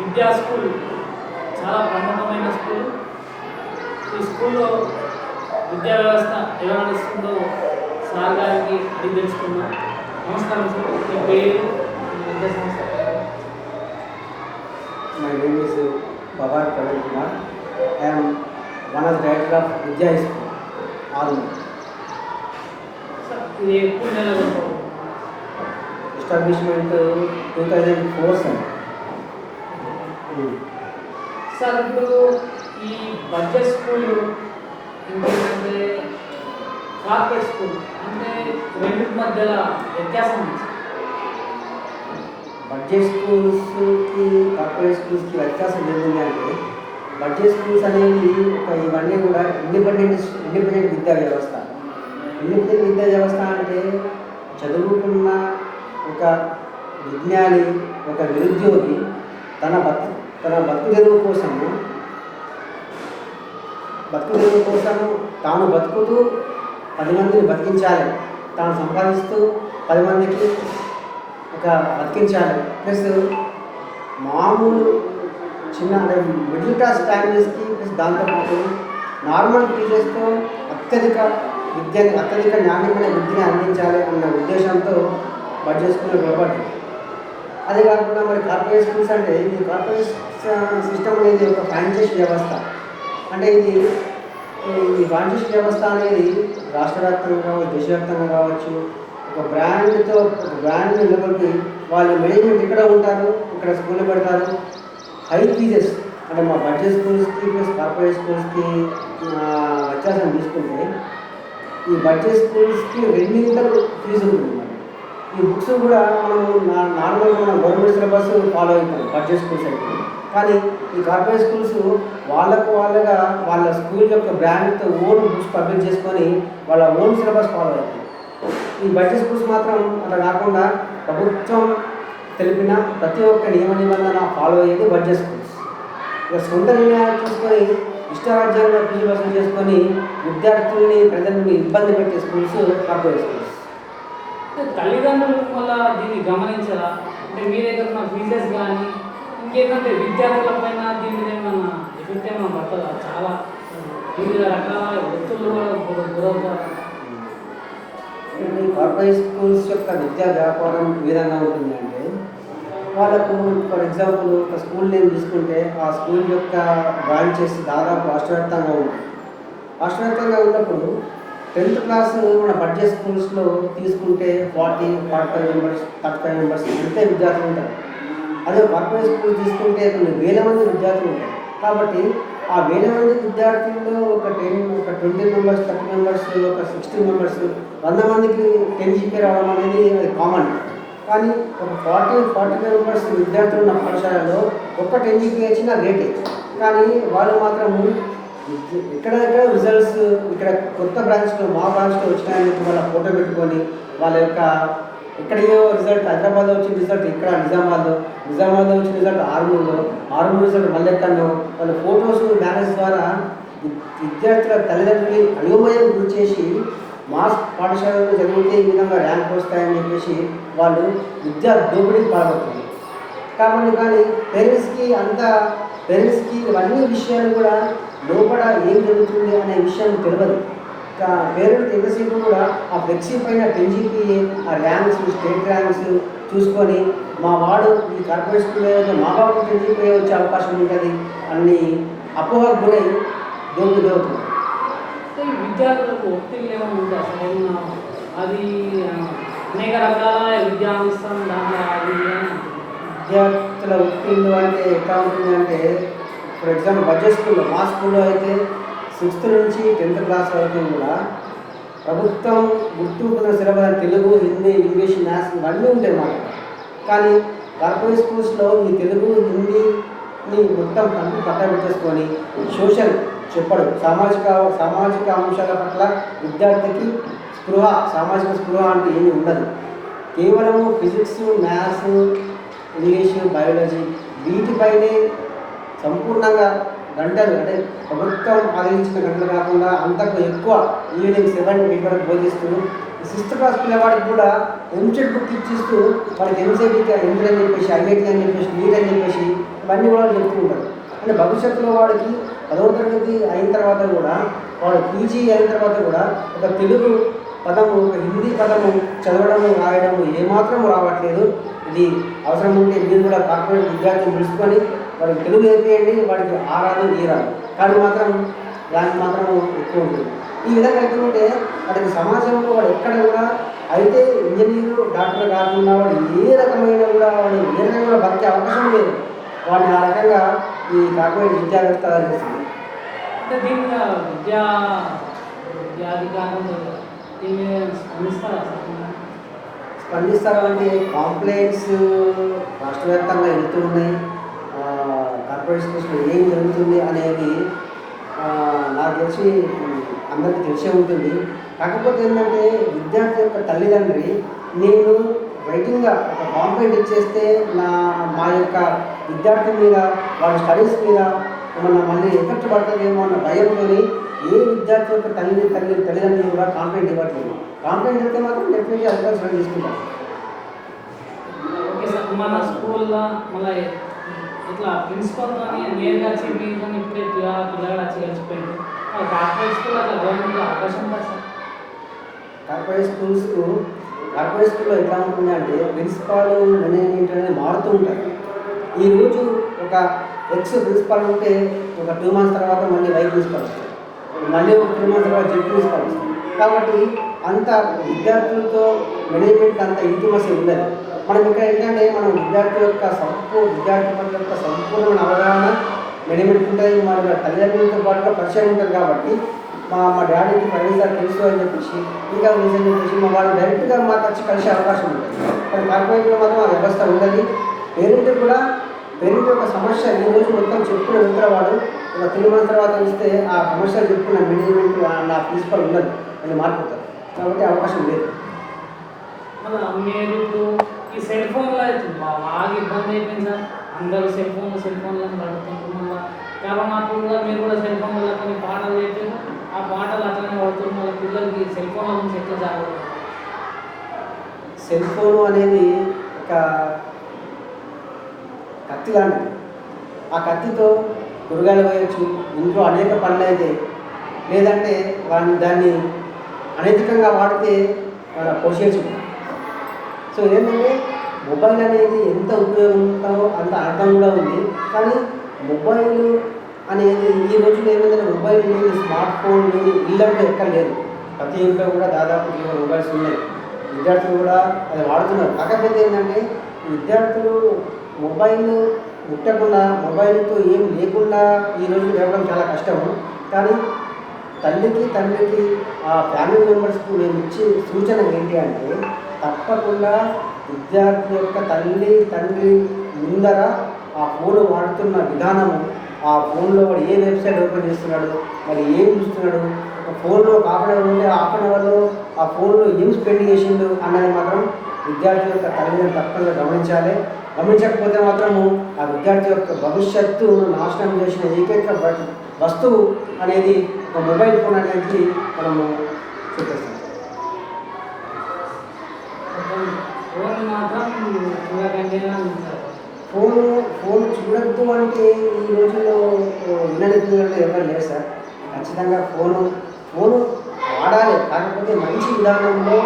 విద్యా స్కూల్ చాలా ప్రమాణమైన స్కూల్. ఈ స్కూల్లో విద్యా వ్యవస్థ ఎలా నడుస్తుందో సార్ గారికి అది తెలుసుకున్నాం నమస్కారం సార్. మీ పేరు my name is Baba Praveen Kumar I'm one of director of Vidya school ఆరు ఇది ఎప్పుడు establishment two thousand four sir sir ఇప్పుడు ఈ బడ్జెట్ స్కూల్ ఇంకేంటంటే కార్పొరేట్ స్కూల్ అంటే రెండింటి మధ్యలో వ్యత్యాసం. ఉంది బడ్జెట్ స్కూల్స్కి కార్పొరేట్ స్కూల్స్కి వ్యత్యాసం ఏంటంటే అంటే బడ్జెట్ స్కూల్స్ అనేవి ఒక ఇవన్నీ కూడా ఇండిపెండెంట్ ఇండిపెండెంట్ విద్యా వ్యవస్థ. ఇండిపెండెంట్ విద్యా వ్యవస్థ అంటే చదువుకున్న ఒక విజ్ఞాని ఒక నిరుద్యోగి తన బతు తన బతుకుదెరువు కోసము బతుకుదెరువు కోసము తాను బతుకుతూ పది మందిని బతికించాలి. తాను సంపాదిస్తూ పది మందికి ఒక బతికించాలి. ప్లస్ మామూలు చిన్న అంటే మిడిల్ క్లాస్ ఫ్యామిలీస్కి ప్లస్ దాంతోపాటు నార్మల్ టీచర్స్తో అత్యధిక విద్యని అత్యధిక నాణ్యమైన విద్యని అందించాలి అన్న ఉద్దేశంతో బడ్జెట్ స్కూల్ నిలబడ్డాయి అదే కాకుండా మరి కార్పొరేట్ స్కూల్స్ అంటే ఇది కార్పొరేట్ సిస్టమ్ అనేది ఒక ఫ్రాంచైజ్ వ్యవస్థ. అంటే ఇది ఈ ఫ్రాంచైజ్ వ్యవస్థ అనేది రాష్ట్ర వ్యాప్తంగా కావచ్చు దేశవ్యాప్తంగా కావచ్చు ఒక బ్రాండ్తో బ్రాండ్ నిలబడి వాళ్ళు మేనేజ్మెంట్ ఇక్కడ ఉంటారు ఇక్కడ స్కూల్లో పెడతారు? హై ఫీజెస్ అంటే మా బడ్జెట్ స్కూల్స్కి ప్లస్ కార్పొరేట్ స్కూల్స్కి వ్యత్యాసం తీసుకుంటే ఈ బడ్జెట్ స్కూల్స్కి రెండింతలు ఫీజు ఉంటుంది. ఈ బుక్స్ కూడా మనం నార్మల్గా మన గవర్నమెంట్ సిలబస్ ఫాలో అవుతాం బడ్జెట్ స్కూల్స్ అయితే. కానీ ఈ కార్పొరేట్ స్కూల్స్ వాళ్ళకు వాళ్ళగా వాళ్ళ స్కూల్ యొక్క బ్రాండ్తో ఓన్ బుక్స్ పబ్లిష్ చేసుకొని వాళ్ళ ఓన్ సిలబస్ ఫాలో అవుతాయి ఈ బడ్జెట్ స్కూల్స్ మాత్రం అలా కాకుండా ప్రభుత్వం తెలిపిన ప్రతి ఒక్క నియమ నిబంధన ఫాలో అయ్యేది బడ్జెట్ స్కూల్స్ ఇక సొంత నిర్ణయాలు తీసుకొని ఇష్టారాజ్యంగా ఫీజు వసూలు చేసుకొని విద్యార్థుల్ని ప్రజల్ని ఇబ్బంది పెట్టే స్కూల్స్ కార్పొరేట్ స్కూల్స్ తల్లిదండ్రులు వల్ల దీన్ని గమనించరా? అంటే మీరేదన్నా ఫీజెస్ కానీ ఇంకేంటంటే విద్యార్థుల పైన దీని మీద ఏమన్నా ఎఫెక్ట్ ఏమైనా పడుతుందా? చాలా వివిధ రకాల ఒత్తులు కూడా గురవుతారు కార్పొరేట్ స్కూల్స్ యొక్క విద్యా వ్యాపారం విధంగా ఉంటుంది అంటే వాళ్ళకు ఫర్ ఎగ్జాంపుల్ ఒక స్కూల్ నేమ్ తీసుకుంటే ఆ స్కూల్ యొక్క బ్రాంచెస్ దాదాపు రాష్ట్రవ్యాప్తంగా ఉంటాయి. రాష్ట్రవ్యాప్తంగా ఉన్నప్పుడు టెన్త్ క్లాస్ మన బడ్జెట్ స్కూల్స్లో తీసుకుంటే forty forty five members thirty five members అంతే విద్యార్థులు ఉంటారు? అదే కార్పొరేట్ స్కూల్ తీసుకుంటే కొన్ని వేల మంది విద్యార్థులు ఉంటారు. కాబట్టి ఆ వేల మంది విద్యార్థుల్లో ఒక టెన్ ఒక ట్వంటీ మెంబర్స్ థర్టీ మెంబర్స్ ఒక సిక్స్టీ మెంబర్స్ వంద మందికి టెన్ జీపీ రావడం అనేది అది కామన్. కానీ ఒక ఫార్టీ ఫార్టీ ఫైవ్ మెంబర్స్ విద్యార్థులు ఉన్న పాఠశాలలో ఒక్క టెన్ జీపీ వచ్చినా గ్రేటే. కానీ వాళ్ళు మాత్రము ఇక్కడ ఇక్కడ రిజల్ట్స్ ఇక్కడ కొత్త బ్రాంచ్లో మా బ్రాంచ్లో వచ్చినాయని చెప్పి వాళ్ళ ఫోటో పెట్టుకొని వాళ్ళ యొక్క ఎక్కడియో రిజల్ట్ హైదరాబాద్లో వచ్చిన రిజల్ట్ ఇక్కడ నిజామాబాద్లో. నిజామాబాద్లో వచ్చిన రిజల్ట్ ఆర్మూర్లో. ఆర్మూర్ రిజల్ట్ మళ్ళీ వాళ్ళ ఫొటోస్ బ్యానర్స్ ద్వారా విద్యార్థుల తల్లిదండ్రులని అయోమయం గురి చేసి మాస్ పాఠశాలలో చదివితే ఈ విధంగా ర్యాంక్ వస్తాయని చెప్పేసి వాళ్ళు విద్యా దోపిడీకి పాల్పడుతుంది కాబట్టి కానీ పేరెంట్స్కి అంత పేరెంట్స్కి ఇవన్నీ విషయాలు కూడా లోపల ఏం జరుగుతుంది అనే విషయం తెలియదు పేరెంట్స్ ఎంతసేపు కూడా ఆ ఫ్లెక్సీ పైన టెన్జీపీ ఆ ర్యాంక్స్ స్టేట్ ర్యాంక్స్ చూసుకొని మా వాడు ఈ కార్పొరేట్ స్కూల్ ఏదైతే మా బాబు టెన్జీపీ వచ్చే అవకాశం ఉంటుంది అన్ని అపోహకు గురై దోపిడీ దోగుతుంది విద్యార్థులకు ఒత్తిడి ఏమైనా ఉంటే అసలు ఏమన్నా అది అనేక రకాల విద్యా దాంట్లో అంటుంది. విద్యార్థుల ఒత్తిళ్ళు అంటే ఎట్లా ఉంటుంది అంటే ఫర్ ఎగ్జాంపుల్ బడ్జెట్ స్కూల్లో మా స్కూల్లో అయితే సిక్స్త్ నుంచి టెన్త్ క్లాస్ వరకు కూడా ప్రభుత్వం గుర్తుకున్న syllabus Telugu Hindi English maths ఇవన్నీ ఉంటాయి మాట కానీ కార్పొరేట్ స్కూల్స్లో మీ తెలుగు హిందీని మొత్తం కంటి పక్కన పెట్టేసుకొని సోషల్ చెప్పడు సామాజిక సామాజిక అంశాల పట్ల విద్యార్థికి స్పృహ సామాజిక స్పృహ అంటే ఏమీ ఉండదు. కేవలము ఫిజిక్స్ మ్యాథ్స్ ఇంగ్లీష్ బయాలజీ వీటిపైనే సంపూర్ణంగా గంటలు అంటే ప్రభుత్వం ఆదరించిన గంటలు కాకుండా అంతకు ఎక్కువ ఈవినింగ్ సెవెన్ ఎయిట్ వరకు బోధిస్తూ సిక్స్త్ క్లాస్ పిల్లవాడికి కూడా ఎంసెట్ బుక్ ఇచ్చిస్తూ వాడికి ఎంసెట్కి ఎంసెట్ అని చెప్పేసి ఐఐటి అని చెప్పేసి నీట్ అని చెప్పేసి ఇవన్నీ కూడా చెప్తూ ఉంటారు అంటే భవిష్యత్తులో వాడికి పదవ తరగతి అయిన తర్వాత కూడా వాడు పీజీ అయిన తర్వాత కూడా ఒక తెలుగు పదము ఒక హిందీ పదము చదవడము రాయడము ఏమాత్రం రావట్లేదు. ఇది అవసరం ఉంటే మీరు కూడా కార్పొరేట్ విద్యార్థులు తెలుసుకొని వాడికి తెలుగు నేర్పియండి వాడికి ఆరాదు ఈరాదు. కానీ మాత్రం దానికి మాత్రం ఎక్కువ ఉంటుంది. ఈ విధంగా ఎట్లుంటే వాడికి సమాజంలో వాడు ఎక్కడ కూడా అయితే ఇంజనీరు డాక్టర్ కాకుండా వాడు ఏ రకమైన కూడా వాడు ఏ రకంగా కూడా బతికే అవకాశం లేదు. వాడిని ఆ రకంగా ఈ కార్పొరేట్ విద్యా వ్యవస్థ చేస్తుంది విద్యా స్పందిస్తారా అంటే కాంప్లైంట్స్ రాష్ట్ర వ్యాప్తంగా వెళ్తూ ఉన్నాయి. ఆ, కార్పొరేట్ ఏం జరుగుతుంది అనేది నాకు తెలిసి అందరికీ తెలిసే ఉంటుంది. కాకపోతే ఏంటంటే విద్యార్థి యొక్క తల్లిదండ్రి నేను రైటింగ్గా ఒక కాంప్లైంట్ ఇచ్చేస్తే నా మా యొక్క విద్యార్థి మీద వాళ్ళ స్టడీస్ మీద ఏమన్నా మళ్ళీ ఎఫెక్ట్ పడుతుందేమో అన్న భయంతో ఏ విద్యార్థి యొక్క తల్లి తల్లి తల్లిదండ్రులు కూడా కాంప్లైంట్ ఇవ్వట్లేదు. కాంప్లైంట్ ఇస్తే మాత్రం డెఫినెట్గా అధికారులు తీసుకుంటారు ఓకే సార్ మన స్కూల్లో మళ్ళీ ఇట్లా ప్రిన్సిపల్తో నేరుగా వచ్చి మీతో ఇప్పుడే పిల్లలు పిల్లగాడు వచ్చి కలిసిపోయింది కార్పొరేట్ స్కూల్ అట్లా గవర్నమెంట్లో అవకాశం ఉందా సార్? కార్పొరేట్ స్కూల్స్కు కార్పొరేట్ స్కూల్లో ఎట్లా ఉంటుంది అంటే ప్రిన్సిపాల్ మేనేజ్మెంట్ అనేది మారుతూ ఉంటారు. ఈరోజు ఒక ఎక్స్ ప్రిన్సిపాల్ ఉంటే ఒక టూ మంత్స్ తర్వాత మళ్ళీ వై ప్రిన్సిపాల్ వస్తుంది. మళ్ళీ ఒక టూ మంత్స్ తర్వాత జెడ్ ప్రిన్సిపాల్ వస్తుంది. కాబట్టి అంత విద్యార్థులతో మేనేజ్మెంట్కి అంత ఇంటిమసీ ఉండదు. మనం ఇక్కడ ఏంటంటే మనం విద్యార్థి యొక్క సంపూర్ణ విద్యార్థి పట్ల యొక్క సంపూర్ణమైన అవగాహన మేనేజ్మెంట్ ఉంటుంది తల్లిదండ్రులతో పాటుగా పరిచయం ఉంటుంది కాబట్టి మా మా డాడీకి ప్రవీణ్ సార్ తెలుసు అని చెప్పేసి ఇంకా రీజన్ చెప్పేసి మా వాళ్ళు డైరెక్ట్గా మాకు వచ్చి కలిసే అవకాశం ఉంటుంది. కానీ కార్పొరేట్లో మాత్రం ఆ వ్యవస్థ ఉండదు. పేరెంట్ కూడా పేరెంట్ యొక్క సమస్య ఈ రోజు మొత్తం చెప్పుకుని వెళ్తారు వాడు ఒక త్రీ మంత్స్ తర్వాత వస్తే ఆ సమస్యలు చెప్పుకున్న మేనేజ్మెంట్ నా ప్రిన్సిపల్ ఉండదు అని మారిపోతారు కాబట్టి అవకాశం లేదు. మళ్ళీ మీరు ఈ సెల్ ఫోన్లో అయితే బాగా ఇబ్బంది అయిపోయింది సార్. అందరూ సెల్ ఫోన్లు సెల్ ఫోన్లను పడుతుంటారు మళ్ళీ. కరోనా కూడా మీరు కూడా సెల్ ఫోన్లో కొన్ని పాటలు చెప్పారు. ఆ పాటలు అట్లనే పడుతుంది మళ్ళీ పిల్లలకి సెల్ ఫోన్ల నుంచి ఎట్లా జాగ్రత్త? సెల్ ఫోన్ అనేది ఒక కత్తి లాంటిది. ఆ కత్తితో కూరగాయలు వేయచ్చు ఇంట్లో అనేక పనులు అయితే. లేదంటే వాడిని దాన్ని అనైతికంగా వాడితే వాళ్ళ పోషేయచ్చు సో ఏంటంటే మొబైల్ అనేది ఎంత ఉపయోగపడతామో అంత అర్థం కూడా ఉంది. కానీ మొబైల్ అనేది ఈ రోజుల్లో ఏమైందంటే మొబైల్ లేని స్మార్ట్ ఫోన్ లేని ఇళ్ళంటే ఎక్కడ లేదు. ప్రతి ఇంట్లో కూడా దాదాపు ఇరవై మొబైల్స్ ఉన్నాయి. విద్యార్థులు కూడా అది వాడుతున్నారు. కాకపోతే ఏంటంటే విద్యార్థులు మొబైల్ ముట్టకుండా మొబైల్తో ఏం లేకుండా ఈ రోజు గడపడం చాలా కష్టము. కానీ తల్లికి తండ్రికి ఆ ఫ్యామిలీ మెంబర్స్కి నేను ఇచ్చే సూచన ఏంటి అంటే తప్పకుండా విద్యార్థి యొక్క తల్లి తండ్రి ముందర ఆ ఫోన్ వాడుతున్న విధానము ఆ ఫోన్లో వాడు ఏ వెబ్సైట్ ఓపెన్ చేస్తున్నాడు మరి ఏం చూస్తున్నాడు ఒక ఫోన్లో ఒక హాఫ్ అన్ అవర్ ఉంటే హాఫ్ అన్ అవర్లో ఆ ఫోన్లో ఏం స్పెండ్ చేసిండు అన్నది మాత్రం విద్యార్థి యొక్క తల్లిదండ్రులు తప్పకుండా గమనించాలి. గమనించకపోతే మాత్రము ఆ విద్యార్థి యొక్క భవిష్యత్తును నాశనం చేసిన ఏకైక వస్తువు అనేది ఒక మొబైల్ ఫోన్ అనేది మనము చూపిస్తాం. ఫోను ఫోన్ చూడద్దు అంటే ఈ రోజుల్లో వినని పిల్లలు ఎవరు లేరు సార్. ఖచ్చితంగా ఫోను ఫోను వాడాలి. కాకపోతే మంచి విధానంలో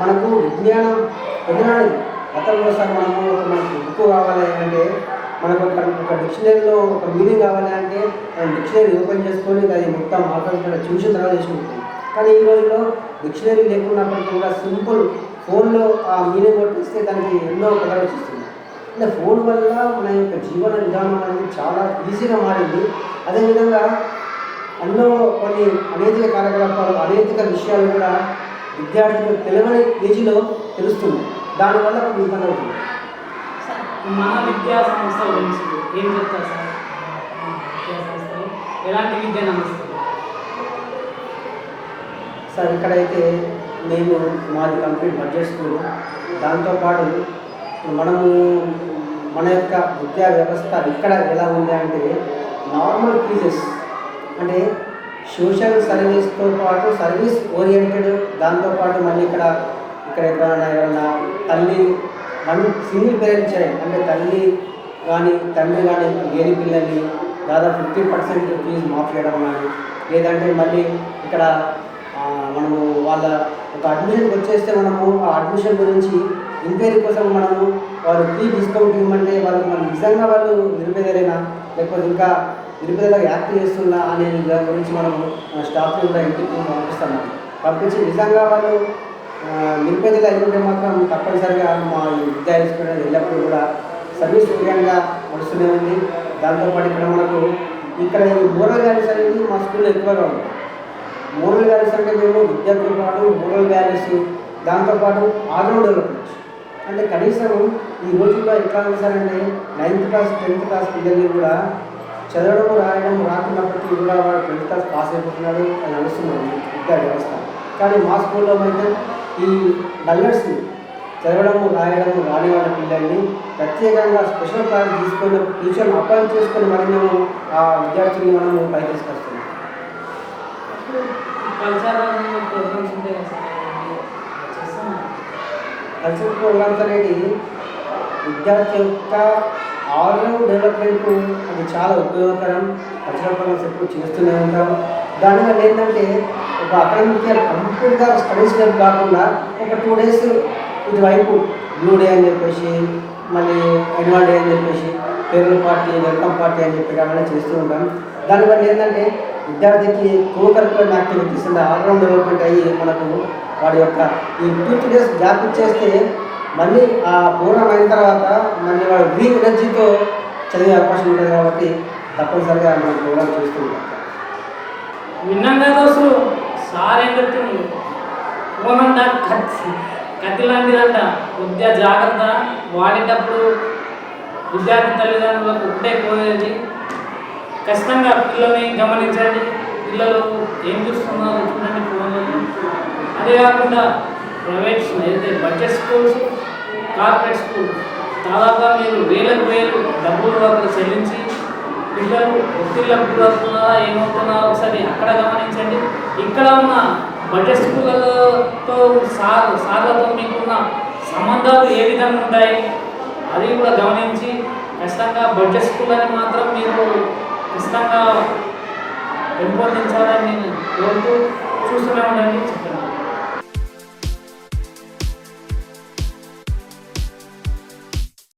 మనకు విజ్ఞానం పొందడానికి గతంలో సార్ మనము ఒక మనకు బుక్ కావాలి అంటే మనకు ఒక ఒక డిక్షనరీలో ఒక మీనింగ్ కావాలి అంటే మనం డిక్షనరీ ఓపెన్ చేసుకొని అది మొత్తం ఆకలి చూసిన తర్వాత చేసుకుంటాం. కానీ ఈ రోజుల్లో డిక్షనరీ లేకున్నప్పటికీ కూడా సింపుల్ ఫోన్లో ఆ మీనింగ్ కొట్టేస్తే దానికి ఎన్నో పదాలు వచ్చిస్తుంది అంటే ఫోన్ వల్ల మన యొక్క జీవన విధానం అనేది చాలా ఈజీగా మారింది. అదేవిధంగా ఎన్నో కొన్ని అనైతిక కార్యకలాపాలు అనైతిక విషయాలు కూడా విద్యార్థులకు తెలియని ఏజ్లో తెలుస్తుంది దానివల్ల కొన్ని ఇబ్బంది అవుతుంది. సార్, మన విద్యా సంస్థల గురించి ఏం చెప్తారు సార్? మన ఎలాంటి విద్యను సార్ ఇక్కడైతే నేను మాది కంప్లీట్ బడ్జెట్ స్కూల్. దాంతోపాటు మనము మన యొక్క విద్యా వ్యవస్థ ఇక్కడ ఎలా ఉంది అంటే నార్మల్ ఫీజెస్ అంటే సోషల్ సర్వీస్తో పాటు సర్వీస్ ఓరియంటెడ్ దాంతోపాటు మళ్ళీ ఇక్కడ ఇక్కడ ఎక్కడైనా ఎవరైనా తల్లి మళ్ళీ సింగిల్ పేరెంట్ చైల్డ్ అంటే తల్లి కానీ తండ్రి కానీ లేని పిల్లల్ని దాదాపు ఫిఫ్టీ పర్సెంట్ ఫీజు మాఫ్ చేయడం కానీ లేదంటే మళ్ళీ ఇక్కడ మనము వాళ్ళ ఒక అడ్మిషన్కి వచ్చేస్తే మనము ఆ అడ్మిషన్ గురించి ఎంక్వైరీ కోసం మనము వాళ్ళు ఫ్రీ డిస్కౌంట్ ఇవ్వమంటే వాళ్ళకి మనం నిజంగా వాళ్ళు నిరుపేదలైనా లేకపోతే ఇంకా నిరుపేదలకు యాక్ట్ చేస్తున్నా అనే దాని గురించి మనము స్టాఫ్ స్టాఫ్ని కూడా ఇంటికి పంపిస్తాము. పంపించి నిజంగా వాళ్ళు ఆ, నిరుపేదలు మాత్రం తప్పనిసరిగా మా విద్యా ఇన్స్టిట్యూట్ ఎల్లప్పుడూ కూడా సర్వీస్ ఓరియంట్గా నడుస్తూనే ఉంది. దాంతోపాటు ఇక్కడ మనకు ఇక్కడ ఈ మోరల్ వాల్యూస్ అనేది మా స్కూల్లో ఎక్కువగా ఉంది. మోరల్ వాల్యూస్ అంటే మేము విద్యతో పాటు మోరల్ వాల్యూస్ దాంతోపాటు ఆల్రౌండ్ డెవలప్మెంట్ అంటే కనీసం ఈ రోజుల్లో ఎట్లా ఉంది సార్ అంటే నైన్త్ క్లాస్ టెన్త్ క్లాస్ పిల్లల్ని కూడా చదవడం రాయడం రాకున్నప్పటికీ కూడా వాడు టెన్త్ క్లాస్ పాస్ అయిపోతున్నాడు అని నడుస్తున్నాడు విద్యా వ్యవస్థ. కానీ మా స్కూల్లో అయితే ఈ డల్లర్స్ని చదవడం రాయడం రాని వాళ్ళ పిల్లల్ని ప్రత్యేకంగా స్పెషల్ క్లాస్ తీసుకొని టీచర్ని అపాయింట్ చేసుకొని మరి మేము ఆ విద్యార్థుల్ని మనము పైకి తీసుకొస్తాం కల్చరల్ ప్రోగ్రామ్స్ అనేది విద్యార్థి యొక్క ఆల్రౌండ్ డెవలప్మెంట్కు అది చాలా ఉపయోగకరం. కల్చరల్ ప్రోగ్రామ్స్ ఎప్పుడు చేస్తూనే ఉంటాం. దానివల్ల ఏంటంటే ఒక అకాడమిక్ ఇయర్ కంప్లీట్గా స్టడీస్ టైప్ కాకుండా ఒక టూ డేస్ ఇటువైపు బ్లూ డే అని చెప్పేసి మళ్ళీ యాన్యువల్ డే అని చెప్పేసి ఫేర్వెల్ పార్టీ వెల్కమ్ పార్టీ అని చెప్పి అవన్నీ చేస్తూ ఉంటాం. దానివల్ల ఏంటంటే విద్యార్థికి కోకరికులర్ యాక్టివిటీస్ అంటే ఆల్రౌండ్ డెవలప్మెంట్ అయ్యి మనకు వాడి యొక్క ఈ టూ త్రీ డేస్ గ్యాప్ ఇచ్చేస్తే మళ్ళీ ఆ పూర్ణం అయిన తర్వాత మళ్ళీ వాడు రీ ఎనర్జీతో చదివే అవకాశం ఉంటుంది కాబట్టి తప్పనిసరిగా మనం ప్రోగ్రామ్ చూస్తూ ఉంటాం. విన్నాం కదా అసలు సార్ ఏం చెప్తుంది ఫోన్ కత్తి కత్తి లాంటిదంట కొద్దిగా జాగ్రత్త వాడేటప్పుడు విద్యార్థి తల్లిదండ్రులకు ఒకటే పోయేది ఖచ్చితంగా పిల్లల్ని గమనించండి. పిల్లలు ఏం చూస్తున్నారు చూడండి ఫోన్లలో అదే కాకుండా ప్రైవేట్ ఏదైతే బడ్జెట్ స్కూల్స్ కార్పొరేట్ స్కూల్ దాదాపుగా మీరు వేలకు వేలు డబ్బులు అక్కడ చెల్లించి పిల్లలు ఒత్తిళ్ళకు గురవుతున్నారా ఏమవుతున్నారో ఒకసారి అక్కడ గమనించండి. ఇక్కడ ఉన్న బడ్జెట్ స్కూళ్ళతో సార్ సార్లతో మీకున్న సంబంధాలు ఏ విధంగా ఉంటాయి అది కూడా గమనించి ఖచ్చితంగా బడ్జెట్ స్కూల్ అని మాత్రం మీరు ఖచ్చితంగా పెంపొందించాలని నేను కోరుతూ చూస్తూనే ఉండండి.